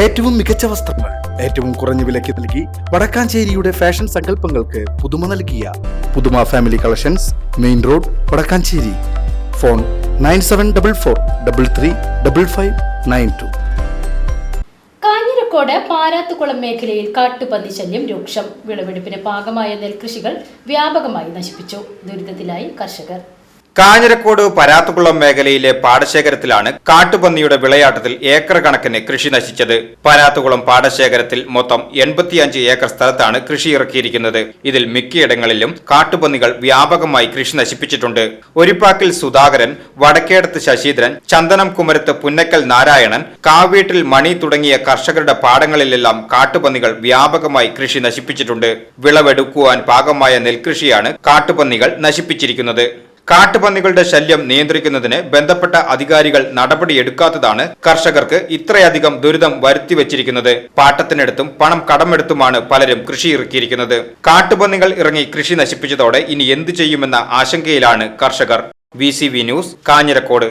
ഏറ്റവും മികച്ച വസ്ത്രങ്ങൾ ഏറ്റവും കുറഞ്ഞ വിലയ്ക്ക് നൽകി വടക്കാഞ്ചേരിയുടെ ഫാഷൻ സങ്കല്പങ്ങൾക്ക് പുതുമ നൽകിയ Puthuma family collections main road Vadakkanchery. Phone nine seven double four double three double five nine two. Kanjirakode Parathukulam മേഖലയിൽ കാട്ടുപന്നി ശല്യം രൂക്ഷം. വിളവെടുപ്പിന് പാകമായ നെൽകൃഷികൾ വ്യാപകമായി നശിപ്പിച്ചു. ദുരിതത്തിലായി കർഷകർ. കാഞ്ഞിരക്കോട് പരാത്തുകുളം മേഖലയിലെ പാടശേഖരത്തിലാണ് കാട്ടുപന്നിയുടെ വിളയാട്ടത്തിൽ ഏക്കർ കണക്കിന് കൃഷി നശിച്ചത്. പരാത്തുകുളം പാടശേഖരത്തിൽ മൊത്തം എൺപത്തിയഞ്ച് ഏക്കർ സ്ഥലത്താണ് കൃഷി ഇറക്കിയിരിക്കുന്നത്. ഇതിൽ മിക്കയിടങ്ങളിലും കാട്ടുപന്നികൾ വ്യാപകമായി കൃഷി നശിപ്പിച്ചിട്ടുണ്ട്. ഒരിപ്പാക്കിൽ സുധാകരൻ വടക്കേടത്ത് ശശീന്ദ്രൻ ചന്ദനം കുമരത്ത് പുന്നക്കൽ നാരായണൻ കാവീട്ടിൽ മണി തുടങ്ങിയ കർഷകരുടെ പാടങ്ങളിലെല്ലാം കാട്ടുപന്നികൾ വ്യാപകമായി കൃഷി നശിപ്പിച്ചിട്ടുണ്ട്. വിളവെടുക്കുവാൻ പാകമായ നെൽകൃഷിയാണ് കാട്ടുപന്നികൾ നശിപ്പിച്ചിരിക്കുന്നത്. കാട്ടുപന്നികളുടെ ശല്യം നിയന്ത്രിക്കുന്നതിന് ബന്ധപ്പെട്ട അധികാരികൾ നടപടിയെടുക്കാത്തതാണ് കർഷകർക്ക് ഇത്രയധികം ദുരിതം വരുത്തിവെച്ചിരിക്കുന്നത് പാട്ടത്തിനെടുത്തും പണം കടമെടുത്തുമാണ് പലരും കൃഷി ഇറക്കിയിരിക്കുന്നത്. കാട്ടുപന്നികൾ ഇറങ്ങി കൃഷി നശിപ്പിച്ചതോടെ ഇനി എന്തു ചെയ്യുമെന്ന ആശങ്കയിലാണ് കർഷകർ. V news Kanjirakode.